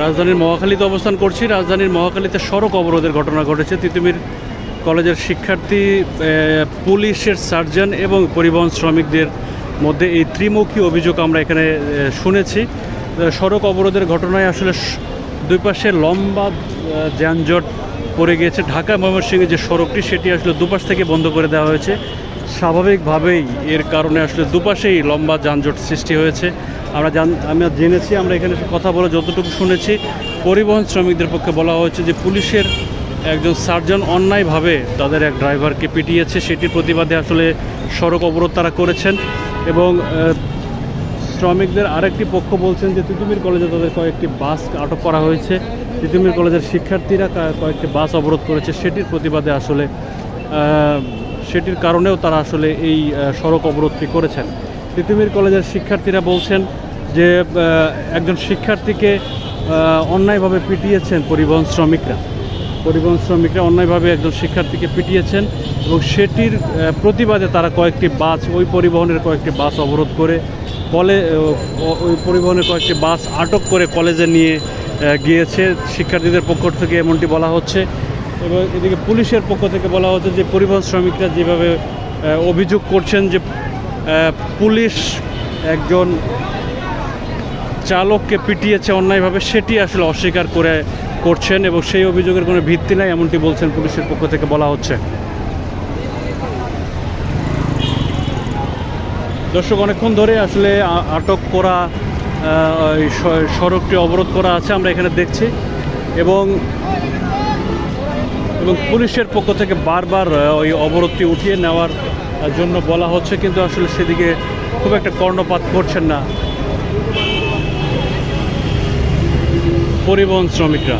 রাজধানীর মহাখালীতে অবস্থান করছি। রাজধানীর মহাখালীতে সড়ক অবরোধের ঘটনা ঘটেছে। তিতুমির কলেজের শিক্ষার্থী পুলিশের সার্জন এবং পরিবহন শ্রমিকদের মধ্যে এই ত্রিমুখী অভিযোগ আমরা এখানে শুনেছি। সড়ক অবরোধের ঘটনায় আসলে দুই পাশে লম্বা যানজট পড়ে গিয়েছে। ঢাকা ময়মনসিংহের যে সড়কটি, সেটি আসলে দুপাশ থেকে বন্ধ করে দেওয়া হয়েছে। স্বাভাবিকভাবেই এর কারণে আসলে দুপাশেই লম্বা যানজট সৃষ্টি হয়েছে। আমরা জান, আমরা জেনেছি, আমরা এখানে কথা বলে যতটুকু শুনেছি, পরিবহন শ্রমিকদের পক্ষে বলা হয়েছে যে পুলিশের একজন সার্জন অন্যায়ভাবে তাদের এক ড্রাইভারকে পিটিয়েছে, সেটির প্রতিবাদে আসলে সড়ক অবরোধ তারা করেছেন এবং শ্রমিকদের আরেকটি পক্ষ বলছেন যে তিতুমির কলেজে তাদের কয়েকটি বাস আটক করা হয়েছে। তিতুমির কলেজের শিক্ষার্থীরা কয়েকটি বাস অবরোধ করেছে, সেটির প্রতিবাদে আসলে সেটির কারণেও তারা আসলে এই সড়ক অবরোধটি করেছেন। তিতুমির কলেজের শিক্ষার্থীরা বলছেন যে একজন শিক্ষার্থীকে অন্যায়ভাবে পিটিয়েছেন পরিবহন শ্রমিকরা। পরিবহন শ্রমিকরা অন্যায়ভাবে একজন শিক্ষার্থীকে পিটিয়েছেন এবং সেটির প্রতিবাদে তারা কয়েকটি বাস, ওই পরিবহনের কয়েকটি বাস অবরোধ করে কলে ওই পরিবহনের কয়েকটি বাস আটক করে কলেজে নিয়ে গিয়েছে। শিক্ষার্থীদের পক্ষ থেকে এমনটি বলা হচ্ছে। এবং এদিকে পুলিশের পক্ষ থেকে বলা হচ্ছে যে পরিবহন শ্রমিকরা যেভাবে অভিযোগ করছেন যে পুলিশ একজন চালককে পিটিয়েছে অন্যায়ভাবে, সেটি আসলে অস্বীকার করে করছেন এবং সেই অভিযোগের কোনো ভিত্তি নাই এমনটি বলছেন পুলিশের পক্ষ থেকে বলা হচ্ছে। দর্শক, অনেকক্ষণ ধরে আসলে আটক করা সড়কটি অবরোধ করা আছে, আমরা এখানে দেখছি এবং এবং পুলিশের পক্ষ থেকে বারবার ওই অবরোধটি উঠিয়ে নেওয়ার জন্য বলা হচ্ছে, কিন্তু আসলে সেদিকে খুব একটা কর্ণপাত করছেন না। পরিবহন শ্রমিকরা।